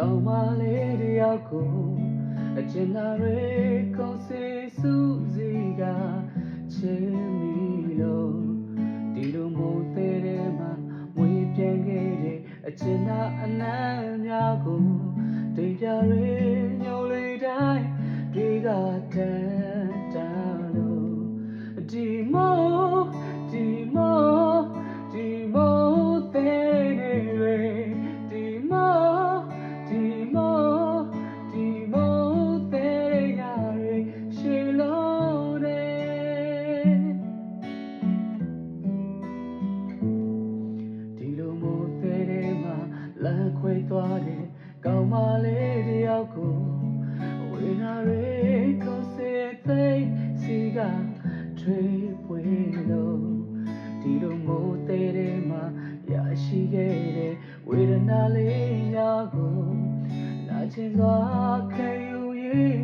ကောင်းမလေးတယောက်ကိုအကျဉ်းသားတွေကုန်စီစုစည်းကချင်မီလို့ဒီလိုမို့သေးတယ်မှာမွေပြန်ခဲ့တဲ့အကျဉ်းသားအန ခွဲသွားတယ်ကောင်းမလေးတယောက်ကိုဝေနာရေကိုစေသိစီကထွေးပွေလို့ဒီလိုမို့သေးတယ်မှာရရှိခဲ့တဲ့ဝေဒနာလေးများကိုလာချင်စွာခံယူရင်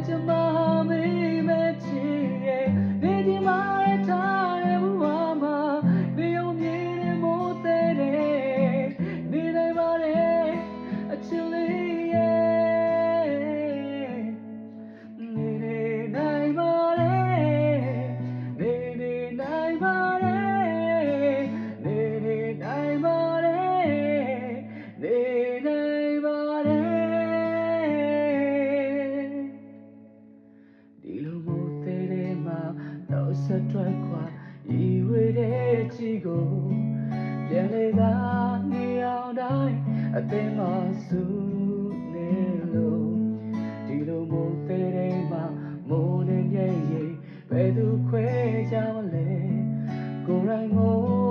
အကကြမ ဆက်တွဲခွာဤဝေတဲ့ချီကိုပြန်လေသာနေအောင်တိုင်းအသိမစုနေလို့ဒီလိုမို့တဲ့တဲ့မှာမိုးနေရဲ့ဘယ်သူခွဲကြမလဲကိုယ်တိုင်းမို့